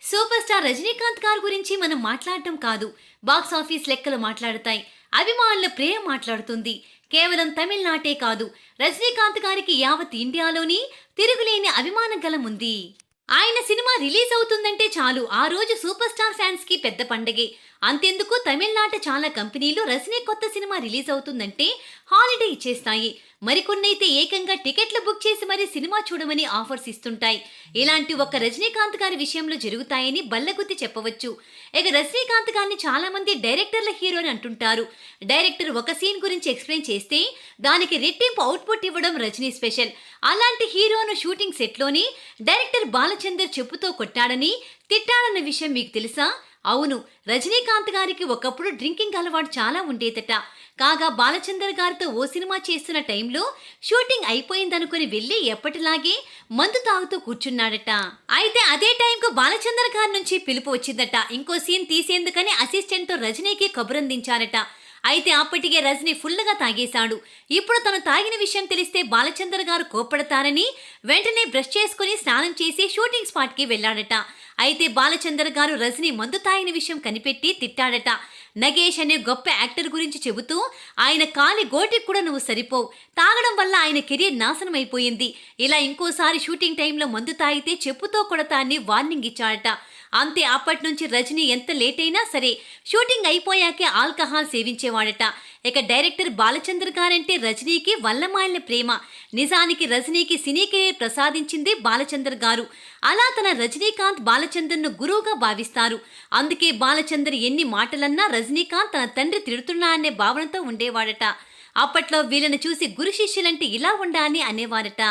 Super star Rajinikanth గారి గురించి మనం మాట్లాడటం కాదు. బాక్స్ ఆఫీస్ లెక్కలు మాట్లాడతాయి. అభిమానుల ప్రేమ మాట్లాడుతుంది. కేవలం తమిళనాటే కాదు. రజనీకాంత్ గారికి యావత్ ఇండియాలోని తిరుగులేని అభిమాన గలం ఉంది. ఆయన సినిమా రిలీజ్ అవుతుందంటే చాలు. ఆ రోజు సూపర్ స్టార్ ఫ్యాన్స్కి పెద్ద పండగే. అంతెందుకు? తమిళనాట చాలా కంపెనీలు రజనీ కొత్త సినిమా రిలీజ్ అవుతుందంటే హాలిడే ఇచ్చేస్తాయి. మరికొన్నైతే ఏకంగా టికెట్లు బుక్ చేసి మరీ సినిమా చూడమని ఆఫర్స్ ఇస్తుంటాయి. ఇలాంటి ఒక రజనీకాంత్ గారి విషయంలో జరుగుతాయని బల్లగుద్ది చెప్పవచ్చు. ఇక రజనీకాంత్ గారిని చాలా మంది డైరెక్టర్ల హీరో అని అంటుంటారు. డైరెక్టర్ ఒక సీన్ గురించి ఎక్స్ప్లెయిన్ చేస్తే దానికి రెట్టింపు అవుట్పుట్ ఇవ్వడం రజనీ స్పెషల్. అలాంటి హీరోను షూటింగ్ సెట్లోని డైరెక్టర్ బాలచందర్ చెప్పుతో కొట్టాడని తిట్టాడన్న విషయం మీకు తెలుసా? అవును రజనీకాంత్ గారికి ఒకప్పుడు డ్రింకింగ్ అలవాటు చాలా ఉండేదట. కాగా బాలచందర్ గారితో ఓ సినిమా చేస్తున్న టైంలో షూటింగ్ అయిపోయిందనుకుని వెళ్ళి ఎప్పటిలాగే మందు తాగుతూ కూర్చున్నాడట. అయితే అదే టైంకు బాలచందర్ గారి నుంచి పిలుపు వచ్చిందట. ఇంకో సీన్ తీసేందుకని అసిస్టెంట్తో రజనీకి కబురందించారట అయితే అప్పటికే రజనీ ఫుల్గా తాగేశాడు. ఇప్పుడు తను తాగిన విషయం తెలిస్తే బాలచందర్ గారు కోప్పడతారని వెంటనే బ్రష్ చేసుకుని స్నానం చేసి షూటింగ్ స్పాట్కి వెళ్ళాడట. అయితే బాలచందర్ గారు రజనీ మందు తాగిన విషయం కనిపెట్టి తిట్టాడట. నగేష్ అనే గొప్ప యాక్టర్ గురించి చెబుతూ ఆయన కాలి గోటికి కూడా నువ్వు సరిపోవు. తాగడం వల్ల ఆయన కెరీర్ నాశనం అయిపోయింది ఇలా ఇంకోసారి షూటింగ్ టైంలో మందు తాగితే చెప్పుతో కొడతా అని వార్నింగ్ ఇచ్చాడట. అంతే అప్పటి నుంచి రజనీ ఎంత లేట్ అయినా సరే షూటింగ్ అయిపోయాకే ఆల్కహాల్ సేవించేవాడట. ఇక డైరెక్టర్ బాలచంద్ర గారంటే రజనీకి వల్లమాలిన ప్రేమ. నిజానికి రజనీకి సినీ కెరీర్ ప్రసాదించింది బాలచందర్ గారు. అలా తన రజనీకాంత్ బాలచందర్ను గురువుగా భావిస్తారు. అందుకే బాలచందర్ ఎన్ని మాటలన్నా రజనీకాంత్ తన తండ్రి తిడుతున్నా అనే భావనతో ఉండేవాడట. అప్పట్లో వీళ్ళని చూసి గురు శిష్యులంటే ఇలా ఉండాలని అనేవారట.